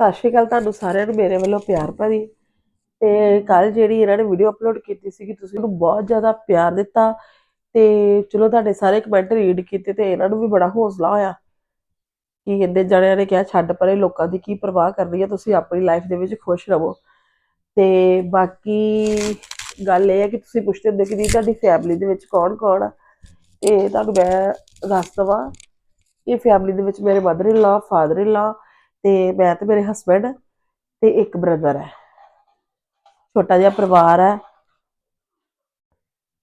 ਸਤਿ ਸ਼੍ਰੀ ਅਕਾਲ ਤੁਹਾਨੂੰ ਸਾਰਿਆਂ ਨੂੰ, ਮੇਰੇ ਵੱਲੋਂ ਪਿਆਰ ਭਰੀ। ਤੇ ਕੱਲ ਜਿਹੜੀ ਇਹਨਾਂ ਨੇ ਵੀਡੀਓ ਅਪਲੋਡ ਕੀਤੀ ਸੀ ਕਿ ਤੁਸੀਂ ਉਹਨੂੰ ਬਹੁਤ ਜ਼ਿਆਦਾ ਪਿਆਰ ਦਿੱਤਾ। ਤੇ ਚਲੋ ਤੁਹਾਡੇ ਸਾਰੇ ਕਮੈਂਟ ਰੀਡ ਕੀਤੇ ਤੇ ਇਹਨਾਂ ਨੂੰ ਵੀ ਬੜਾ ਹੌਸਲਾ ਹੋਇਆ ਕਿ ਇੰਨੇ ਜਣਿਆਂ ਨੇ ਕਿਹਾ, ਛੱਡ ਪਰੇ ਲੋਕਾਂ ਦੀ ਕੀ ਪਰਵਾਹ ਕਰਨੀ ਹੈ ਤੁਸੀਂ ਆਪਣੀ ਲਾਈਫ ਦੇ ਵਿੱਚ ਖੁਸ਼ ਰਹੋ। ਤੇ ਬਾਕੀ ਗੱਲ ਇਹ ਹੈ ਕਿ ਤੁਸੀਂ ਪੁੱਛਦੇ ਹੁੰਦੇ ਕਿ ਜੀ ਤੁਹਾਡੀ ਫੈਮਿਲੀ ਦੇ ਵਿੱਚ ਕੌਣ ਕੌਣ ਆ? ਤੇ ਤੁਹਾਨੂੰ ਮੈਂ ਦੱਸ ਦਵਾਂ ਇਹ ਫੈਮਿਲੀ ਦੇ ਵਿੱਚ ਮੇਰੇ ਮਦਰ ਇਨ ਲਾ ਫਾਦਰ ਇਨ ਲਾ ਤੇ ਮੈਂ ਤੇ ਮੇਰੇ ਹਸਬੰਡ ਤੇ ਇੱਕ ਬ੍ਰਦਰ ਹੈ। ਛੋਟਾ ਜਿਹਾ ਪਰਿਵਾਰ ਹੈ।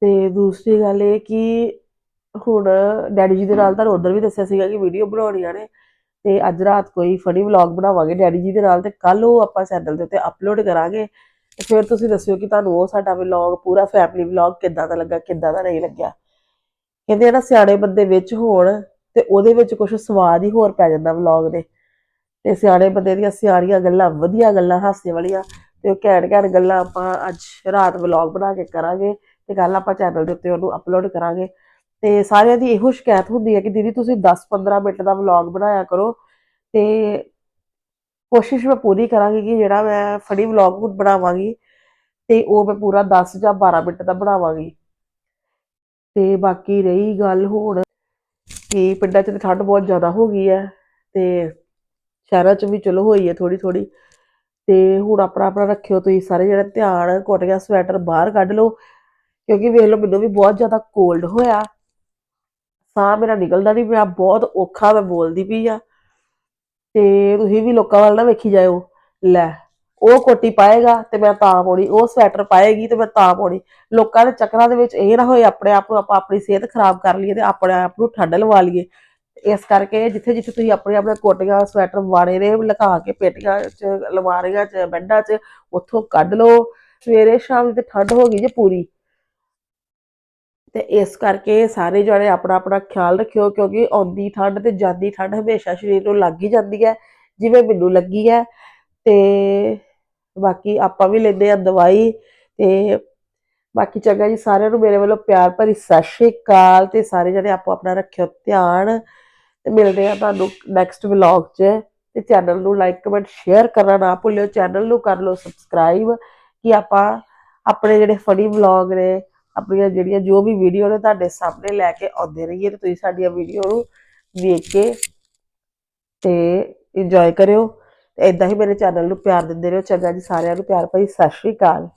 ਤੇ ਦੂਸਰੀ ਗੱਲ ਇਹ ਕਿ ਹੁਣ ਡੈਡੀ ਜੀ ਦੇ ਨਾਲ ਤੁਹਾਨੂੰ ਉਧਰ ਵੀ ਦੱਸਿਆ ਸੀਗਾ ਕਿ ਵੀਡੀਓ ਬਣਾਉਣੀਆਂ ਨੇ। ਤੇ ਅੱਜ ਰਾਤ ਕੋਈ ਫਨੀ ਵਲੌਗ ਬਣਾਵਾਂਗੇ ਡੈਡੀ ਜੀ ਦੇ ਨਾਲ ਤੇ ਕੱਲ ਉਹ ਆਪਾਂ ਚੈਨਲ ਦੇ ਉੱਤੇ ਅਪਲੋਡ ਕਰਾਂਗੇ। ਤੇ ਫਿਰ ਤੁਸੀਂ ਦੱਸਿਓ ਕਿ ਤੁਹਾਨੂੰ ਉਹ ਸਾਡਾ ਵਲੌਗ ਪੂਰਾ ਫੈਮਿਲੀ ਵਲੌਗ ਕਿੱਦਾਂ ਦਾ ਲੱਗਾ, ਕਿੱਦਾਂ ਦਾ ਨਹੀਂ ਲੱਗਿਆ। ਕਹਿੰਦੇ ਆ ਨਾ ਸਿਆਣੇ ਬੰਦੇ ਵਿੱਚ ਹੋਣ ਤੇ ਉਹਦੇ ਵਿੱਚ ਕੁਝ ਸਵਾਦ ਹੀ ਹੋਰ ਪੈ ਜਾਂਦਾ ਵਲੌਗ ਦੇ। ਤੇ ਸਿਆਣੇ ਬੰਦੇ ਦੀਆਂ ਸਿਆਣੀਆਂ ਗੱਲਾਂ, ਵਧੀਆ ਗੱਲਾਂ, ਹਾਸੇ ਵਾਲੀਆਂ ਤੇ ਉਹ ਘੈਂਟ ਘੈਂਟ ਗੱਲਾਂ ਆਪਾਂ ਅੱਜ ਰਾਤ ਵਲੌਗ ਬਣਾ ਕੇ ਕਰਾਂਗੇ ਤੇ ਕੱਲ ਆਪਾਂ ਚੈਨਲ ਦੇ ਉੱਤੇ ਉਹਨੂੰ ਅਪਲੋਡ ਕਰਾਂਗੇ। ਤੇ ਸਾਰਿਆਂ ਦੀ ਇਹੋ ਸ਼ਿਕਾਇਤ ਹੁੰਦੀ ਹੈ ਕਿ ਦੀਦੀ ਤੁਸੀਂ 10-15 ਮਿੰਟ ਦਾ ਵਲੌਗ ਬਣਾਇਆ ਕਰੋ ਤੇ ਕੋਸ਼ਿਸ਼ ਮੈਂ ਪੂਰੀ ਕਰਾਂਗੀ ਕਿ ਜਿਹੜਾ ਮੈਂ ਫੜੀ ਵਲੌਗ ਬਣਾਵਾਂਗੀ ਤੇ ਉਹ ਮੈਂ ਪੂਰਾ 10 ਜਾਂ 12 ਮਿੰਟ ਦਾ ਬਣਾਵਾਂਗੀ। ਤੇ ਬਾਕੀ ਰਹੀ ਗੱਲ ਹੁਣ ਕਿ ਪਿੰਡਾਂ 'ਚ ਤਾਂ ਠੰਡ ਬਹੁਤ ਜ਼ਿਆਦਾ ਹੋ ਗਈ ਹੈ ਤੇ ਸ਼ਹਿਰਾਂ 'ਚ ਵੀ ਚਲੋ ਹੋਈ ਹੈ ਥੋੜੀ ਥੋੜੀ ਤੇ ਹੁਣ ਆਪਣਾ ਆਪਣਾ ਰੱਖਿਓ ਤੁਸੀਂ ਸਾਰੇ ਜਿਹੜਾ ਧਿਆਨ, ਕੋਟੀਆਂ, ਸਵੈਟਰ ਬਾਹਰ ਕੱਢ ਲਓ। ਕਿਉਂਕਿ ਵੇਖ ਲਓ ਮੈਨੂੰ ਵੀ ਬਹੁਤ ਜ਼ਿਆਦਾ ਕੋਲਡ ਹੋਇਆ। ਸਾਹ ਮੇਰਾ ਨਿਕਲਦਾ ਨਹੀਂ ਪਿਆ, ਬਹੁਤ ਔਖਾ ਮੈਂ ਬੋਲਦੀ ਪਈ ਆ ਤੇ ਤੁਸੀਂ ਵੀ ਲੋਕਾਂ ਵੱਲ ਨਾ ਵੇਖੀ ਜਾਇਓ। ਲੈ, ਉਹ ਕੋਟੀ ਪਾਏਗਾ ਤੇ ਮੈਂ ਤਾਂ ਪਾਉਣੀ, ਉਹ ਸਵੈਟਰ ਪਾਏਗੀ ਤੇ ਮੈਂ ਤਾਂ ਪਾਉਣੀ। ਲੋਕਾਂ ਦੇ ਚੱਕਰਾਂ ਦੇ ਵਿੱਚ ਇਹ ਨਾ ਹੋਏ, ਆਪਣੇ ਆਪ ਨੂੰ ਆਪਾਂ ਆਪਣੀ ਸਿਹਤ ਖਰਾਬ ਕਰ ਲਈਏ ਤੇ ਆਪਣੇ ਆਪ ਨੂੰ ਠੰਡ ਲਵਾ ਲਈਏ। ਇਸ ਕਰਕੇ ਜਿੱਥੇ ਜਿੱਥੇ ਤੁਸੀਂ ਆਪਣੇ ਆਪਣੇ ਕੋਟੀਆਂ, ਸਵੈਟਰ ਵਾੜੇ ਨੇ, ਲਗਾ ਕੇ ਪੇਟੀਆਂ 'ਚ, ਅਲਮਾਰੀਆਂ 'ਚ, ਬੈੱਡਾਂ 'ਚ, ਉੱਥੋਂ ਕੱਢ ਲਓ। ਸਵੇਰੇ, ਸ਼ਾਮ ਤੇ ਠੰਡ ਹੋ ਗਈ ਜੇ ਪੂਰੀ। ਤੇ ਇਸ ਕਰਕੇ ਸਾਰੇ ਜਣੇ ਆਪਣਾ ਆਪਣਾ ਖਿਆਲ ਰੱਖਿਓ, ਕਿਉਂਕਿ ਆਉਂਦੀ ਠੰਡ ਤੇ ਜਾਂਦੀ ਠੰਡ ਹਮੇਸ਼ਾ ਸਰੀਰ ਨੂੰ ਲੱਗ ਹੀ ਜਾਂਦੀ ਹੈ, ਜਿਵੇਂ ਮੈਨੂੰ ਲੱਗੀ ਹੈ। ਤੇ ਬਾਕੀ ਆਪਾਂ ਵੀ ਲੈਂਦੇ ਆ ਦਵਾਈ ਤੇ ਬਾਕੀ ਚੰਗਾ ਜੀ, ਸਾਰਿਆਂ ਨੂੰ ਮੇਰੇ ਵੱਲੋਂ ਪਿਆਰ ਭਰੀ ਸਤਿ ਸ਼੍ਰੀ ਅਕਾਲ ਤੇ ਸਾਰੇ ਜਣੇ ਆਪੋ ਆਪਣਾ ਰੱਖਿਓ ਧਿਆਨ। ਤੇ ਮਿਲਦੇ ਆ ਤੁਹਾਨੂੰ ਨੈਕਸਟ ਵਲੌਗ 'ਚ। ਤੇ ਚੈਨਲ ਨੂੰ ਲਾਈਕ ਕਮੈਂਟ ਸ਼ੇਅਰ ਕਰਨਾ ਨਾ ਭੁੱਲਿਓ। ਚੈਨਲ ਨੂੰ ਕਰ ਲਓ ਸਬਸਕ੍ਰਾਈਬ ਕਿ ਆਪਾਂ ਆਪਣੇ ਜਿਹੜੇ ਫਨੀ ਵਲੌਗ ਨੇ, ਆਪਣੀਆਂ ਜਿਹੜੀਆਂ ਜੋ ਵੀ ਵੀਡੀਓ ਨੇ ਤੁਹਾਡੇ ਸਾਹਮਣੇ ਲੈ ਕੇ ਆਉਂਦੇ ਰਹੀਏ ਤੇ ਤੁਸੀਂ ਸਾਡੀਆਂ ਵੀਡੀਓ ਨੂੰ ਵੇਖ ਕੇ ਤੇ ਇੰਜੋਏ ਕਰਿਓ। ਤੇ ਇਦਾਂ ਹੀ ਮੇਰੇ ਚੈਨਲ ਨੂੰ ਪਿਆਰ ਦਿੰਦੇ ਰਹੋ। ਚੰਗਾ ਜੀ, ਸਾਰਿਆਂ ਨੂੰ ਪਿਆਰ ਭਰੀ ਸਤਿ ਸ਼੍ਰੀ ਅਕਾਲ।